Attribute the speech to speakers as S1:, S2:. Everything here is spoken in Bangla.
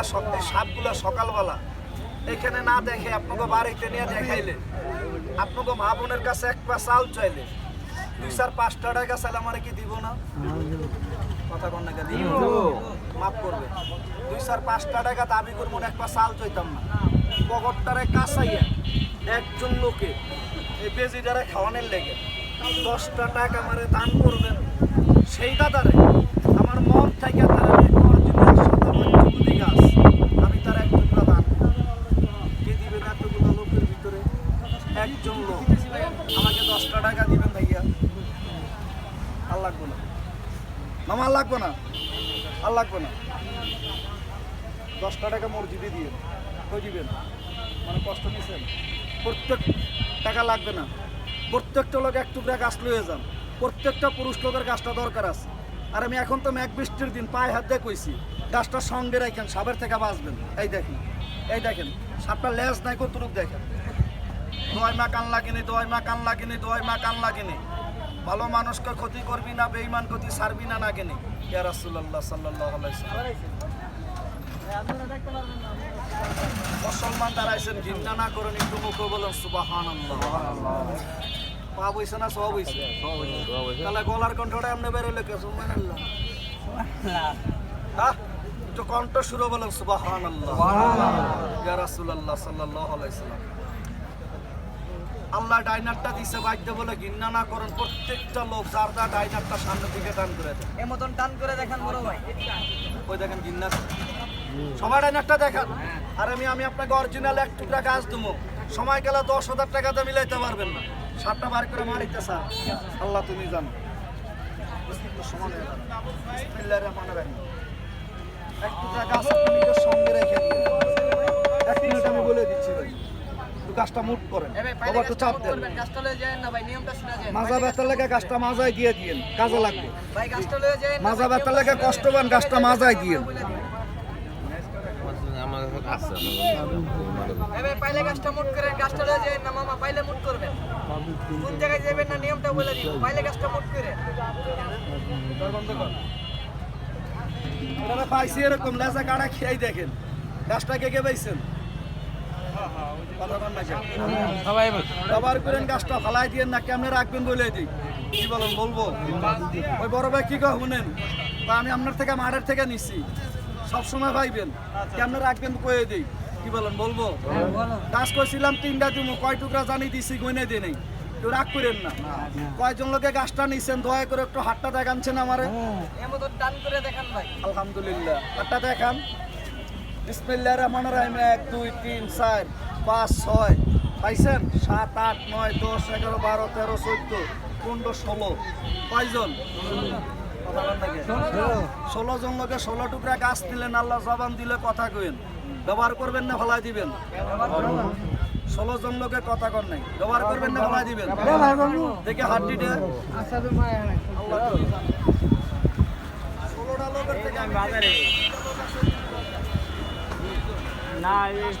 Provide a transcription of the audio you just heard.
S1: এগুলা সক- এই সাপগুলা সকালবেলা। এখানে না দেখে আপনাকে বাড়িতে নিয়ে দেখাইলে। আপনাকে মা বোনের কাছে এক পা চাল চাইলে। দুই চার পাঁচটা টাকা চাইলে আমার কি দিব না? কথা কন না দিব। মাফ করবে। দুই চার পাঁচটা টাকা দাবি করব এক পা চাল চাইতাম না। পকটটারে কাঁচাইয়া একজন লোকে এই বেজিটারে খাওয়ানোর লেগে দশটা টাকা আমারে দান করবেন। সেই দাদারে আমার মন থেকে তারা অরিজিনাল শতাবর্তী গাছ আমি তার এক টুকরা দান করব। কে দিবেন এতগুলো লোকের ভিতরে একজন লোক আমাকে দশটা টাকা দিবেন ভাইয়া। আর লাগবো না। মামা, আর লাগবো না? আর লাগবো না? দশটা টাকা মসজিদে দিয়ে দিবেন? মানে কষ্ট নিছেন? প্রত্যেক টাকা লাগবে না। প্রত্যেকটা লোক এক টুকরা গাছ লয়ে যান। প্রত্যেকটা পুরুষ লোকের গাছটা দরকার আছে। আর আমি এখন তো মেঘ বৃষ্টির দিন পায়ে হাত দিয়ে কইছি, গাছটা সঙ্গে রাখেন সাপের থেকে বাঁচবেন। এই দেখেন এই দেখেন, সাপটা লেজ নাই কতটুক দেখেন। দোয়াই মা কান লাগেনি দোয়াই মা কান লাগেনি দোয়াই মা কান লাগেনি। ভালো মানুষকে ক্ষতি করবি না বেইমান ক্ষতি সারবি না লাগেনি ইয়া রাসূলুল্লাহ সাল্লাল্লাহু আলাইহি সাল্লাম। মুসলমান দাঁড়াইছেন ঘৃণা না করেন একটু মুখে বলেন সুবহানাল্লাহ। পা বইছে না সব বইছে তাহলে গলার কণ্ঠটা এমনি বেরোলে কে সুবহানাল্লাহ। হ্যাঁ একটু কণ্ঠ শুরু বলেন সুবহানাল্লাহ। ইয়া রাসূলুল্লাহ সাল্লাল্লাহু আলাইহি সাল্লাম। আল্লাহ ডাইনারটা দিছে বাধ্য বলে ঘৃণা না করেন প্রত্যেকটা লোক যার যার ডাইনারটা সামনে দিকে টান করে দেয়।
S2: এ মতন টান করে দেখেন বড় ভাই।
S1: ওই দেখেন গিন্নাস সবার ডাইনারটা দেখান। আর আমি আমি আপনাকে অরিজিনাল এক টুকরা গাছ দেবো। সময় গেলে দশ হাজার টাকাতে মিলাইতে পারবেন না। সাতটা বার করে মারিতে স্যার। আল্লাহ তুমি জানো। এক টুকরা গাছ নিজের সঙ্গে রেখে দিন। গাছটা মুট করেন।
S2: পাইলে
S1: একটু চাপ দেন। মাজা ব্যথার লেগে গাছটা মাজায় দিয়ে দিয়েন কাজে লাগবে। মাজা ব্যথার লেগে কষ্ট পান গাছটা মাজায় দিয়েন।
S2: পাইলে গাছটা মুট করেন গাছটা লয়ে যায় না মামা পাইলে মুট করবেন। কোন জায়গায় যাবেন না নিয়মটা বলে দিব পাইলে গাছটা মুট করে
S1: পাইছি এরকম লেজা কাটা খেয়াই দেখেন। গাছটা কে পাইছেন?
S3: সবাই
S1: করেন গাছটা ফালাই দিয়ে না কেমনে রাখবেন বলে দিই। কি বলেন বলব? ওই বড় ভাই কি শুনেন? তা আমি আপনার থেকে মাঠের থেকে নিছি। সবসময় ভাইবেন কেমনে রাখবেন কয়ে দিই। কি বলেন বলব? গাছ করছিলাম তিনটা দিমু কয় টুকরা জানি দিছি গইনে দিয়ে নেই। কেউ রাগ করেন না। কয়জন লোকে গাছটা নিছেন দয়া করে একটু হাতটা দেখাচ্ছেন আমারে।
S2: করে দেখেন ভাই।
S1: আলহামদুলিল্লাহ। হাতটা দেখান। বিসমিল্লাহ রহমান রহিম। এক দুই তিন চার পাঁচ ছয়। পাইছেন? সাত আট নয় দশ এগারো বারো তেরো চোদ্দ পনেরো ষোলো। কয়জন? ষোলো। জন লোকে ষোলো টুকরা গাছ দিলেন আল্লাহ জবান দিলে কথা কইন ব্যবহার করবেন না ফলাই দিবেন? ষোলো জন লোকে কথা কর নাই। ব্যবহার করবেন না ফলাই দিবেন? দেখে হাড্ডিটা আল্লাহ ষোলোটা লোকের থেকে আমি
S2: nice.